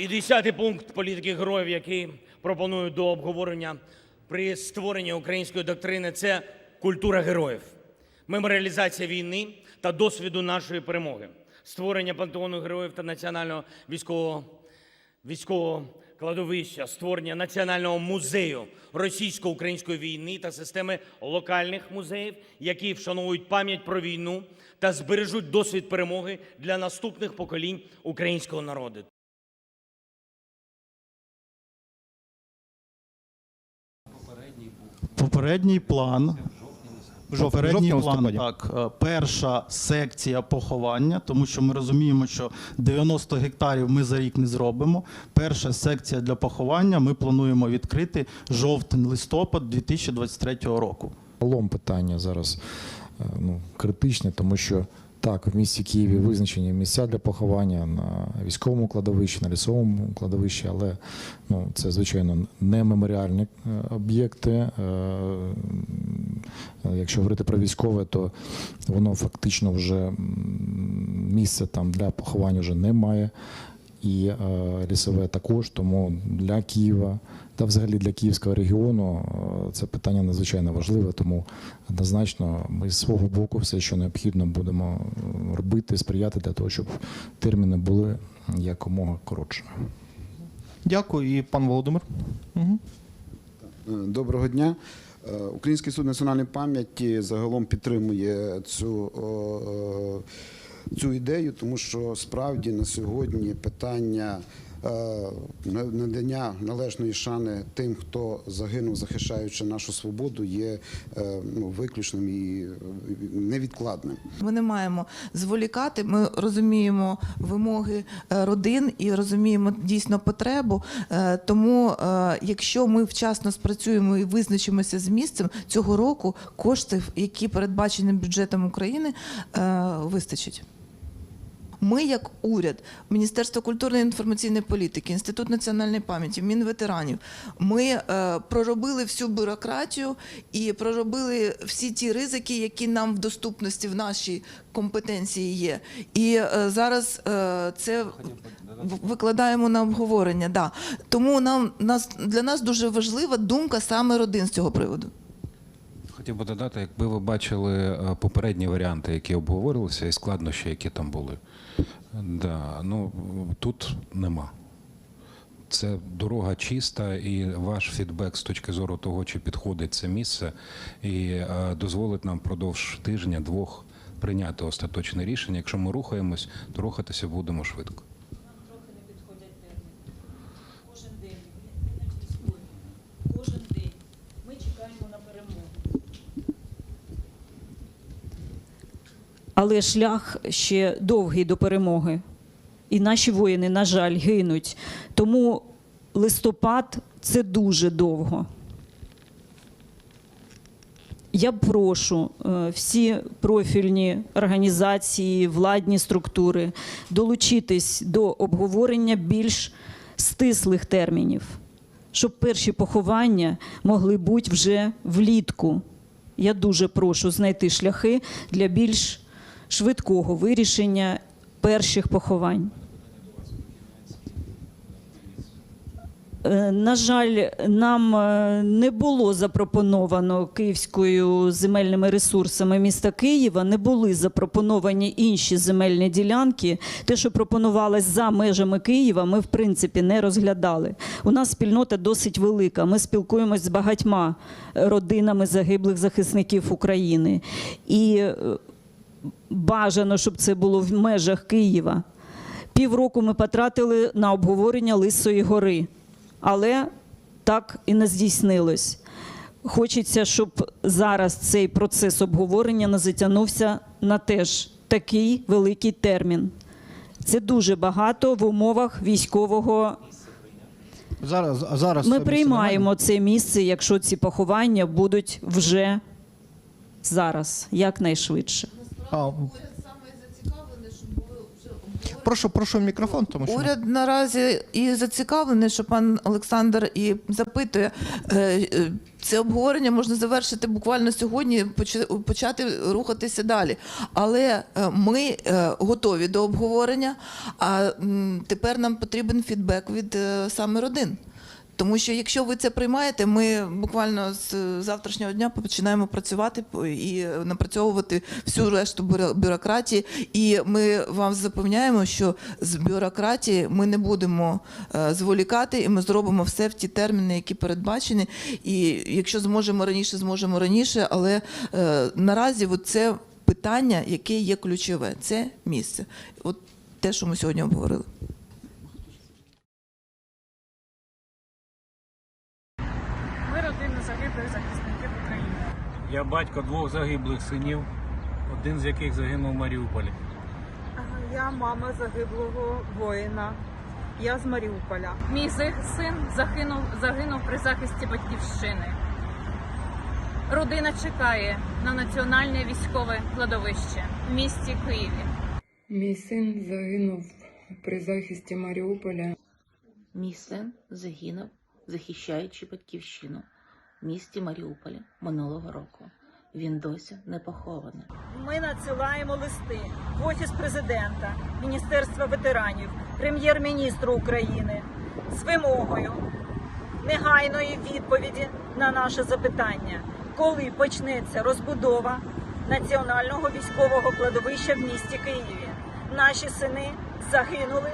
І десятий пункт політики героїв, який пропоную до обговорення при створенні української доктрини, це культура героїв, меморіалізація війни та досвіду нашої перемоги, створення пантеону героїв та національного військового військового кладовища, створення національного музею російсько-української війни та системи локальних музеїв, які вшановують пам'ять про війну та збережуть досвід перемоги для наступних поколінь українського народу. Попередній план. Попередній план, так. е, Перша секція поховання, тому що ми розуміємо, що 90 гектарів ми за рік не зробимо. Перша секція для поховання ми плануємо відкрити жовтень-листопад 2023 року. Лом питання зараз е, ну, критичне, тому що так, в місті Києві визначені місця для поховання на військовому кладовищі, на лісовому кладовищі, але ну, це, звичайно, не меморіальні е, об'єкти. Е, Якщо говорити про військове, то воно фактично вже місце там для поховання вже немає. І е, лісове також, тому для Києва та взагалі для Київського регіону е, це питання надзвичайно важливе. Тому однозначно ми з свого боку все, що необхідно, будемо е, робити, сприяти для того, щоб терміни були якомога коротшими. Дякую, і пан Володимир. Угу. Доброго дня. Український суд національної пам'яті загалом підтримує цю, о, цю ідею, тому що справді на сьогодні питання е, на- надання належної шани тим, хто загинув, захищаючи нашу свободу, є е, ну, виключним і невідкладним. Ми не маємо зволікати. Ми розуміємо вимоги е, родин і розуміємо дійсно потребу. Тому, якщо ми вчасно спрацюємо і визначимося з місцем цього року, коштів, які передбачені бюджетом України, вистачить. Ми, як уряд, Міністерство культурної і інформаційної політики, Інститут національної пам'яті, Мінветеранів, ми е, проробили всю бюрократію і проробили всі ті ризики, які нам в доступності в нашій компетенції є. І е, зараз е, це викладаємо на обговорення. Да. Тому нам нас для нас дуже важлива думка саме родин з цього приводу. Хотів би додати, якби ви бачили е, попередні варіанти, які обговорилися, і складнощі, які там були. Да, ну тут нема. Це дорога чиста, і ваш фідбек з точки зору того, чи підходить це місце, і е, дозволить нам впродовж тижня-двох прийняти остаточне рішення. Якщо ми рухаємось, то рухатися будемо швидко. Але шлях ще довгий до перемоги. І наші воїни, на жаль, гинуть. Тому листопад це дуже довго. Я прошу е, всі профільні організації, владні структури долучитись до обговорення більш стислих термінів, щоб перші поховання могли бути вже влітку. Я дуже прошу знайти шляхи для більш швидкого вирішення перших поховань. Е, На жаль, нам е, не було запропоновано Київською земельними ресурсами міста Києва, не були запропоновані інші земельні ділянки. Те, що пропонувалось за межами Києва, ми в принципі не розглядали. У нас спільнота досить велика. Ми спілкуємось з багатьма родинами загиблих захисників України. І е, бажано, щоб це було в межах Києва. Півроку ми потратили на обговорення Лисої гори, але так і не здійснилось. Хочеться, щоб зараз цей процес обговорення не затягнувся на теж такий великий термін. Це дуже багато в умовах військового. Зараз, зараз Ми приймаємо це місце, якщо ці поховання будуть вже зараз, якнайшвидше. А, Прошу, прошу мікрофон, тому що Уряд наразі і зацікавлений, що пан Олександр і запитує. е, е, Це обговорення можна завершити буквально сьогодні, поч- почати рухатися далі. Але е, ми готові до обговорення. А тепер нам потрібен фідбек від саме родин. Тому що якщо ви це приймаєте, ми буквально з завтрашнього дня починаємо працювати і напрацьовувати всю решту бюро- бюрократії. І ми вам запевняємо, що з бюрократії ми не будемо е, зволікати, і ми зробимо все в ті терміни, які передбачені. І якщо зможемо раніше, зможемо раніше. Але е, наразі це питання, яке є ключове, це місце. От те, що ми сьогодні обговорили. Ми загиблих захисників України. Я батько двох загиблих синів, один з яких загинув в Маріуполі. Я мама загиблого воїна. Я з Маріуполя. Мій син загинув, загинув при захисті батьківщини. Родина чекає на національне військове кладовище в місті Києві. Мій син загинув при захисті Маріуполя. Мій син загинув, захищаючи батьківщину місті Маріуполі минулого року. Він досі не похований. Ми надсилаємо листи в офіс президента, Міністерства ветеранів, прем'єр-міністру України з вимогою негайної відповіді на наше запитання, коли почнеться розбудова національного військового кладовища в місті Києві. Наші сини загинули,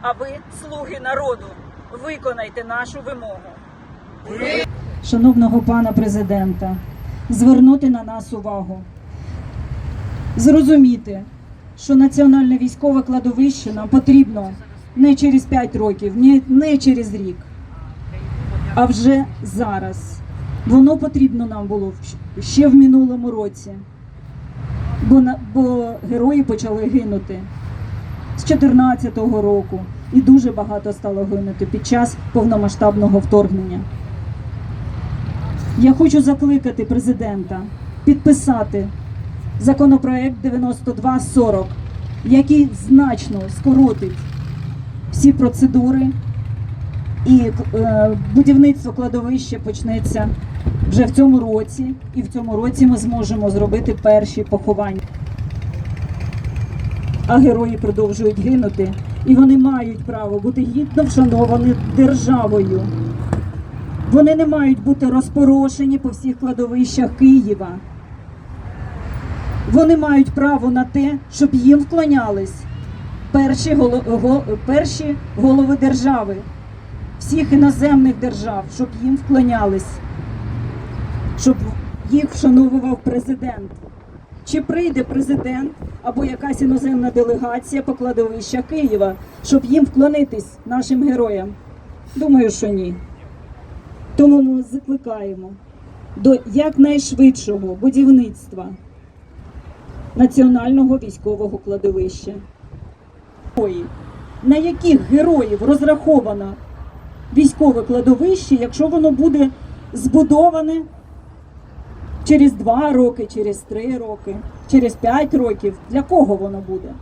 а ви, слуги народу, виконайте нашу вимогу. Шановного пана президента, звернути на нас увагу, зрозуміти, що національне військове кладовище нам потрібно не через 5 років, не через рік, а вже зараз. Воно потрібно нам було ще в минулому році, бо, на- бо герої почали гинути з 2014 року, і дуже багато стало гинути під час повномасштабного вторгнення. Я хочу закликати президента підписати законопроект 9240, який значно скоротить всі процедури, і е, будівництво кладовища почнеться вже в цьому році, і в цьому році ми зможемо зробити перші поховання. А герої продовжують гинути, і вони мають право бути гідно вшановані державою. Вони не мають бути розпорошені по всіх кладовищах Києва. Вони мають право на те, щоб їм вклонялись перші, перші голови держави, всіх іноземних держав, щоб їм вклонялись, щоб їх вшановував президент. Чи прийде президент або якась іноземна делегація по кладовищах Києва, щоб їм вклонитись нашим героям? Думаю, що ні. Тому ми закликаємо до якнайшвидшого будівництва національного військового кладовища. На яких героїв розраховано військове кладовище, якщо воно буде збудоване через два роки, через три роки, через п'ять років? Для кого воно буде?